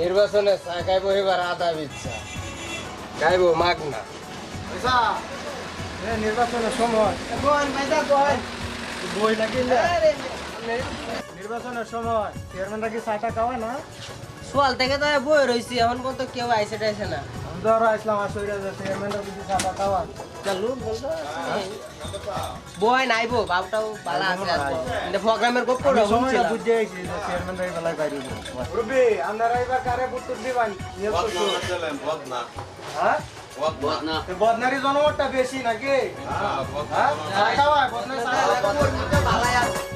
নির্বাচনে চা খাইবো এবার আধা বিচ্ছা খাইবো মাগ না নির্বাচনের সময়। বই নাকি নির্বাচনের সময়। চেয়ারম্যানরা কি চাটা খাওয়ায় না? সোয়াল থেকে তো বই রয়েছি এখন পর্যন্ত কেউ আইসে টাইসে না। চাটা চালু বলতো বয় নাইবো বাবুটাও ভালো আছে প্রোগ্রামের গপ করে আমি সময়টা বুঝে আইছি যে চেয়ারম্যানরা এই বেলায় বাইরে রবি আপনারা এবার কারে পুত্র দিবেন নিয়ে হ্যাঁ বদনারি জনমতটা বেশি নাকি হ্যাঁ বদনারি চা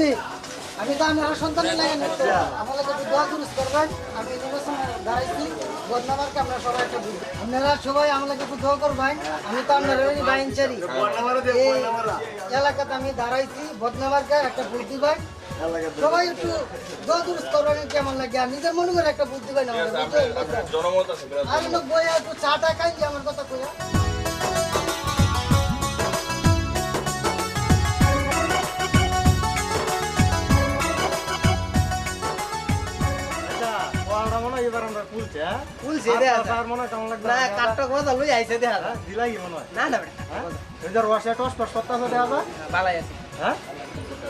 মুরব্বী আমি তো আমার সন্তানের লাগে না আমাকে একটু দোয়া দুরুস করবেন আমি দাঁড়াইছি। বদনামারকে আপনারা সবাই একটু বুঝবেন আপনারা সবাই আমাকে একটু দোয়া করবেন। আমি তো আপনার বাইনচারি এই এলাকাতে আমি দাঁড়াইছি বদনামারকে একটা ভোট দিবেন। সবাই একটু দোয়া দুরুস করবেন কেমন লাগে। আর নিজের মনে করে একটা ভোট দিবেন আমাকে বুঝছেন আর লোক বইয়া একটু চাটা খাই আমার কথা কইয়া। আর মনে কেমন লাগবে? না লই দিলাই মনে হয়? না না বেটা। টস আছে হ্যাঁ?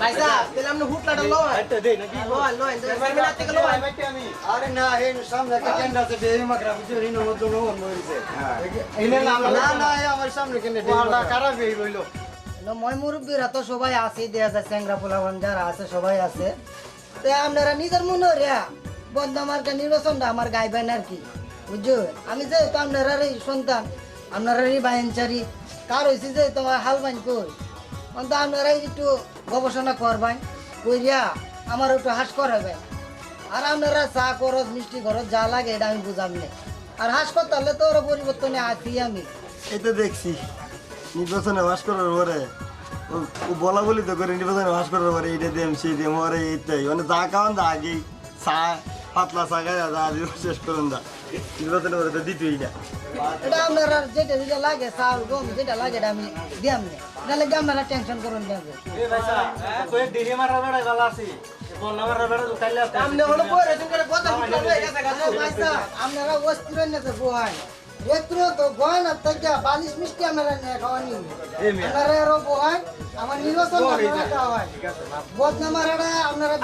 পয়সা তাহলে আইতে নাকি? থেকে আমি। আরে না সামনে কেন্দ্র আছে মধ্যে মরিছে না না আমার সামনে খারাপ মই মুরব্বীরা তো সবাই আছে দেয়া পোলাবান যারা আছে সবাই আছে। তো আপনারা নিজের মনে রিয়া বন্ধ মার্কা নির্বাচনটা আমার গাইবেন আর কি। বুঝছ? আমি যে তো আপনারা এই সন্তান আপনারা এই বাইনচারি, কার হয়েছে যে তোমার হাল বাইন কই? অন্ত আপনারা একটু গবেষণা করবেন কইরিয়া আমার একটু হাস করাবেন আর আপনারা চা করত, মিষ্টি করত, যা লাগে এটা আমি বুঝাম না। আর হাসপাতালে তো ওরা পরিবর্তনে আছি আমি। তো দেখছি, নির্বাচনে বাস করার পরে, ও- বলা বলি তো করে নির্বাচনে বাস করার পরে এইটা দেম সেই দেম ওরে এইটাই। মানে যা খাওয়ান দা আগেই, চা পাতলা চাকা দাদা আজ শেষ করেন দা নির্বাচনের পরে তো দিতেই না এটা আপনারা যেটা যেটা লাগে চাউল গম যেটা লাগে আমি দিয়াম না এটা লাগে আপনারা টেনশন করুন না এ কই মারা বেড়া আছি গেছে আপনারা অস্থির হয়ে একটু তো গয়ন আর থেকে বালিশ মিষ্টি আপনারা নিয়ে খাওয়ানি। আপনারা আরও বোহান আমার নির্বাচন আপনারা খাওয়ান বদনামার এটা আপনারা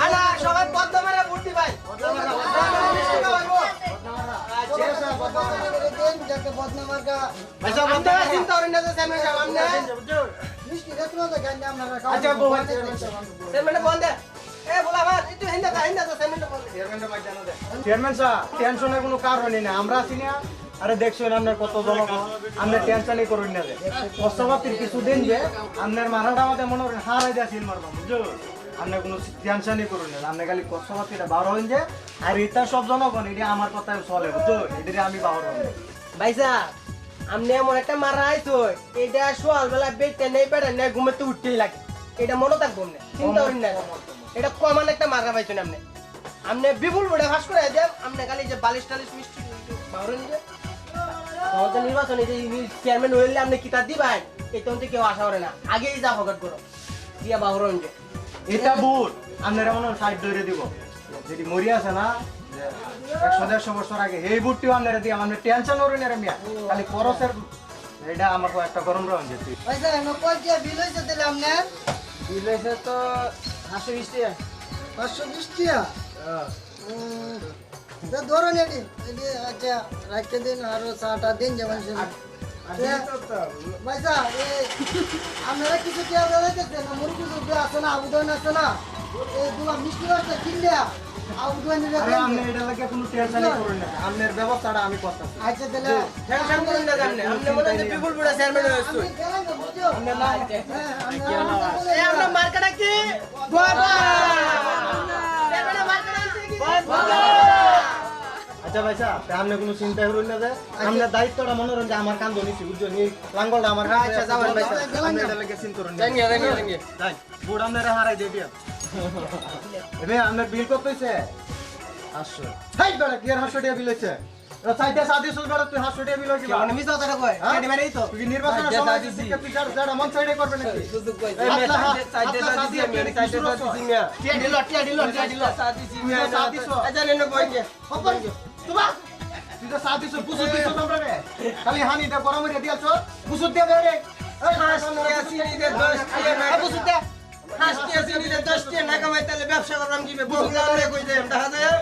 সবাই বদনামারে ভোট দিবাই। চেয়ারম্যান সাহেব আপনারা আচ্ছা, চেয়ারম্যান সাহেব টেনশনের কোনো কারণই না আমরা আছি না। আরে দেখছেন আপনার কত জনগণ আপনার টেনশনই করুন না যে। কষ্টপাতির কিছু দিন যে আপনার মাথাটা আমাদের মনে করেন হারাই দেয় সিল মারবা বুঝছ? আপনি কোনো টেনশনই করুন না। আপনি খালি কষ্টপাতিটা বার হইন যে আর এটা সব জনগণ এটা আমার কথায় চলে বুঝছ? এটা আমি বাহর হইন। ভাইসা আপনি এমন একটা মারা আইছো এটা সোয়াল বেলা বেটে নেই বেড়ে নেই ঘুমাতে উঠতেই লাগে। এটা মনে থাকব না চিন্তা করেন না। এটা কমান একটা মারা পাইছেন আপনি। আপনি বিপুল বড়ে ফাঁস করে দেন। আপনি খালি যে বালিশ টালিশ মিষ্টি বাহরে নিয়ে তখন তো নির্বাচনে যে চেয়ারম্যান হইলে আপনি কিতা দিবেন? এই তখন তো কেউ আশা করে না। আগেই যা ফকট করো। দিয়া বাহর যে এটা বুট আপনারা মনে হয় সাইড ধরে দিব। যেটি মরি আছে না একশো দেড়শো বছর আগে এই বুটটিও আপনারা দিয়ে আপনার টেনশন করেন না মিয়া। খালি করসের এটা আমাকে একটা গরম রহন যেতে। বিল হয়েছে তাহলে আপনার? বিলেছে তো হাসি মিষ্টি পাঁচশো বিশ টিয়া উম, তা ধরুন এটি এটি আচ্ছা রাখতে দিন আরও চাটা দিন যেমন ভাইসা আপনারা কিছু টিয়া বেড়াইতেছে মুরগি সুরগি আছে না আবুদন আছে না? এই দুলা মিষ্টি রসটা কিনলে? আবুদন আপনি এটা লাগে কোনো টেনশনই করুন না। আপনার ব্যবস্থাটা আমি করতেছি। আচ্ছা তাহলে টেনশন করেন না আপনি আপনি মনে হয় বিপুল বড় চেয়ারম্যান হয়েছে। আমি গেলাম হ্যাঁ আমরা এ কি? বাবা চেয়ারম্যানের মার্কাটা কি? আচ্ছা ভাই সাহেব আপনি কোনো চিন্তা করুন না যে আপনার দায়িত্বটা মনে রাখুন যে আমার কাম ধরেছি বুঝছেন? এই লাঙ্গলটা আমার আচ্ছা যাবেন ভাই সাহেব লাগে চিন্তা করুন জানি জানি জানি তাই বুড় আপনারা হারাই দিয়ে দিয়া এমে বিল কত হইছে? 800 হাই বড় কি 800 800 টাকা বিল হইছে হ্যাঁ? আমি তুই তো সাত দিছো পুসুত দিছো তোমরা রে। ব্যবসা করলাম কি ব্যবসা কই দেয় দেখা দেখ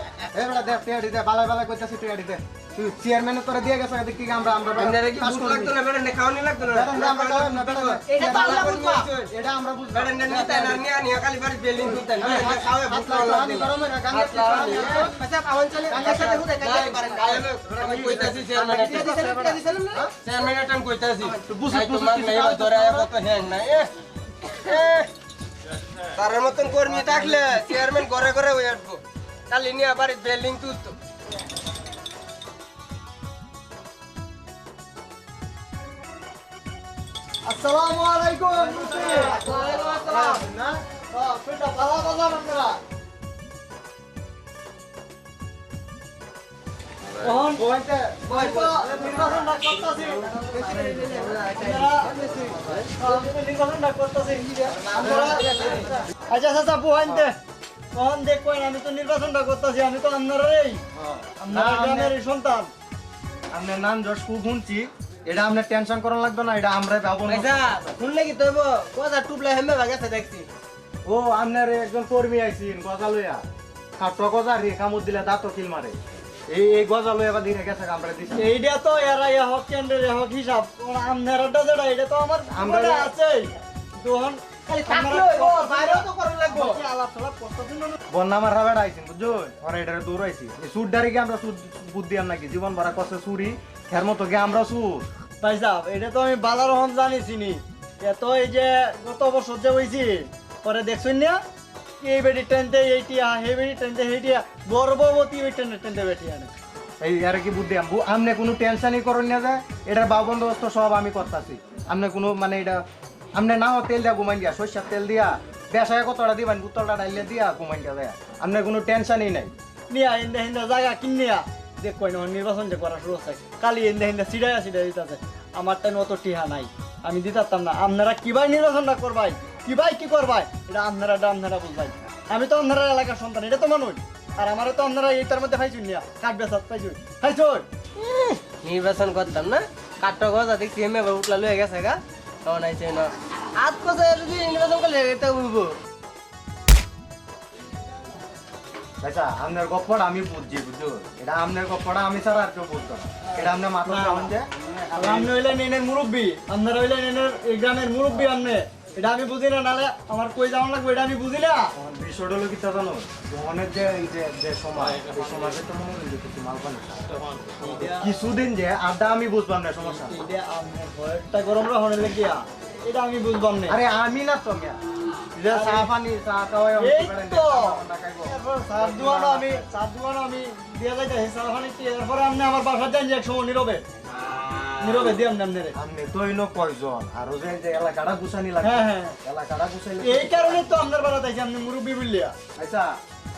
চেয়ারম্যান করে দিয়ে গেছে এদিক আমরা আমরা আমরা লাগতো না বেড়ে খাওয়ানি লাগতো না এটা আমরা বুঝব নিতে না নিয়ে নিয়ে খালি বাড়ি বিল্ডিং দিতে না খাওয়া ভাত লাগতো গরম না গান আচ্ছা পাওয়ান চলে গান সাথে হুদে গান পারেন আমি কইতাছি চেয়ারম্যান চেয়ারম্যান টাইম কইতাছি বুঝছ তোমার নাই ধরে আয়া কত হ্যাং না এ তার মতন কর্মী থাকলে চেয়ারম্যান ঘরে ঘরে উঠবো কালি নিয়ে আবার বিল্ডিং তুলতো আসসালামু আলাইকুম ওয়ালাইকুম আসসালাম না ভালো কথা আপনারা কোন করতেছি করতেছি আচ্ছা আচ্ছা বুহাইতে কোন দেখবেন আমি তো নির্বাচনটা করতেছি আমি তো আপনারই আপনার গ্রামের সন্তান আপনার নাম যশ শুনছি এটা আপনার টেনশন করা লাগবে না এটা আমরা ব্যবহার এটা শুনলে কি তৈব? কথা টুপলে হেমে ভাগাছে দেখছি। ও আপনার একজন কর্মী আইছিন গজা লইয়া। খাটো গজা রে কামড় দিলে দাঁত কিল মারে। এই এই গজা লইয়া বা দিনে গেছে আমরা দিছি। এইটা তো এরা ইয়া হক কেন্দ্রের হক হিসাব। আপনারা যেটা এটা তো আমার আমরা- আছে তখন খালি থাকলে হইব বাইরেও তো করুন লাগবো। আলাপ সালাপ করতেছেন না। বন্যা আমার রাবেড়া আইছিন বুঝছ ওরা এটারে দূর আইছি। এই সুর আমরা সুদ বুদ্ধি নাকি? জীবন ভরা কষ্ট চুরি খের মতো গে আমরা সুর ভাই সাহেব এটা তো আমি বাজার রকম জানিছিনি এত এই যে গত বছর যে হয়েছি পরে দেখছেন না? এই বেটি টেনতে এইটিয়া সেই বেটি টেনতে সেইটিয়া গর্ভবতী ওই টেনে টেনতে বেটি আনে এই আর কি বুদ্ধি আমনে কোনো টেনশনই করুন না যায় এটার বা বন্দোবস্ত সব আমি করতেছি। আমনে কোনো মানে এটা আমনে নাও তেল দিয়া ঘুমাই দিয়া সরষের তেল দিয়া। বেসায় কতটা দিবেন? বুতলটা ডাইলে দিয়া ঘুমাই দিয়া যায়। আমনে কোনো টেনশনই নাই। নিয়া হিন্দা হিন্দা জায়গা কিনিয়া। দেখ কই না নির্বাচন যে করা শুরু হচ্ছে। কালি হিন্দা হিন্দা সিডাই সিডাই দিতেছে। আমার টাইম অত টিহা নাই। আমি দিতাম না। আপনারা কীভাবে নির্বাচনটা করবাই। কিভাই কি করবাই? এটা আপনারা এটা আপনারা বুঝবাই আমি তো আপনারা এলাকার সন্তান এটা তো মানুষ। আর আমারও তো আপনারা এইটার মধ্যে পাইছুন নিয়া। কাঠ বেসাত পাইছুন। পাইছুন? নির্বাচন করতাম না। কাট্টো কথা দেখছি হেমে উঠলা লয়ে গেছে গা। তখন আইছে না। আজ কথা যদি নির্বাচন করলে এটা উঠবো আচ্ছা আপনার গপ্পটা আমি বুঝছি বুঝছ? এটা আপনার গপ্পটা আমি ছাড়া আর কেউ বুঝতো না। এটা আপনার মাথা আপনি হইলেন এনের মুরব্বী আপনারা হইলেন এনের এই গ্রামের মুরব্বী আপনি। এটা আমি বুঝি না নালে আমার কই যাওয়ান লাগবে এটা আমি বুঝি না বিষয়টা হলো কি তা জানো? মোহনের যে যে সময় সমাজে তো মনে হয় কিছু মাল পানি কিছুদিন যে আড্ডা আমি বুঝবাম না সমস্যা। এটা গরম রাখনের লেগিয়া এটা আমি বুঝবাম না। আরে আমি না তো মিয়া। যে চা পানি চা খাওয়াই আমি তো। দুয়ানো আমি সাত দুয়ানো আমি দিয়ে যাইতে সাত পানি এরপরে আপনি আমার বাসার যান এক সময় নীরবে। নীরবে দিয়ে আপনি আপনারে আপনি তো হইল কয়জন? আর যে যে এলাকাটা গুছানি লাগে হ্যাঁ, হ্যাঁ। এলাকাটা গুছাইলে এই কারণে তো আপনার বাড়াতে আইছি আপনি মুরব্বী বললিয়া আচ্ছা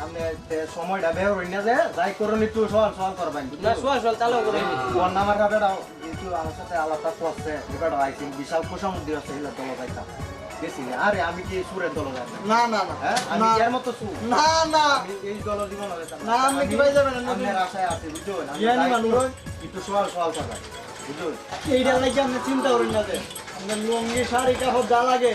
আপনি তে সময়টা বের হই না যে যাই করুন একটু সওয়াল সওয়াল করবেন। না সোয়া সোয়া চালু করে ওর নামার রাবেটা একটু আমার সাথে আলাদা করছে। এবারও আইছি বিশাল কোষামুদ্দি আছে এগুলো দল যাইতা আরে আমি কি সুরের দল যাই না না না। হ্যাঁ আমি এর মতো সুর? না না। এই দল জীবন না, আপনি কীভাবে যাবেন? আপনি- আপনার আশায় আছি আমি মানুষ। করুন, একটু সওয়াল সওয়াল করবেন। এইটা লাগে আপনি চিন্তা করেন না যে আপনার লুঙ্গি শাড়ি কাপড় যা লাগে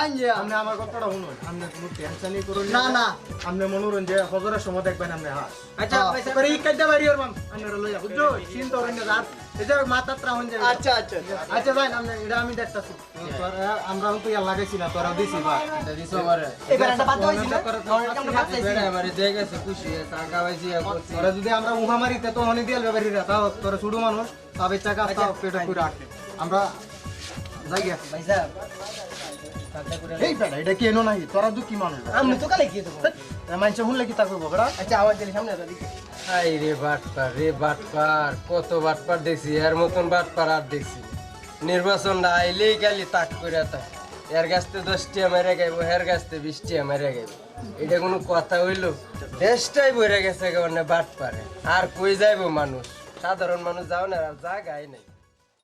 আপনি যে আপনি আমার কথাটা শুনুন। আপনি কোনো টেনশনই করুন না, না। আপনি মনোরঞ্জন যে হজরের সময় দেখবেন আপনি হাস আচ্ছা, হ্যাঁ, পয়সা- করে বাড়ি বুঝছ? চিন্তা করেন না রাত যাবে। আচ্ছা আচ্ছা আচ্ছা। ভাই আপনি এটা আমি দেখতাছি। আমরা তো ইয়া লাগাইছি না তোরা দিছি ভাই। এটা দিছো আমারে এবার একটা বাদ হইছিল আমরা বাদ চাইছি বেড়া আমারে দিয়ে গেছে খুশি টাকা পাইছি তোরা যদি আমরা উহা মারিতে তো অনেক দিয়ে ব্যাপারীরা তাও তোরা ছোট মানুষ তবে চাকা তাও পেটে করে আমরা যাই গিয়া। ভাই সাহেব। কাজটা করে এই বেটা এটা কি এনো নাকি তোরা দুঃখী মানুষ। আমি তো কালে কি দেবো মানুষ শুনলে কি তা করব বেটা? আচ্ছা আমার দিলে সামনে দাও আই রে বাটপার রে বাটপার কত বাটপার দেখছি এর মতন বাটপার আর দেখছি। নির্বাচনটা আইলেই খালি তাক করে এর গাছতে দশটিয়া মেরে গাইব হের গাছতে বিশটিয়া মেরে গাইব এটা কোনো কথা হইল? দেশটাই বইরে গেছে মানে বাটপারে। আর কই যাইব মানুষ? সাধারণ মানুষ যাও না আর জায়গাই নাই।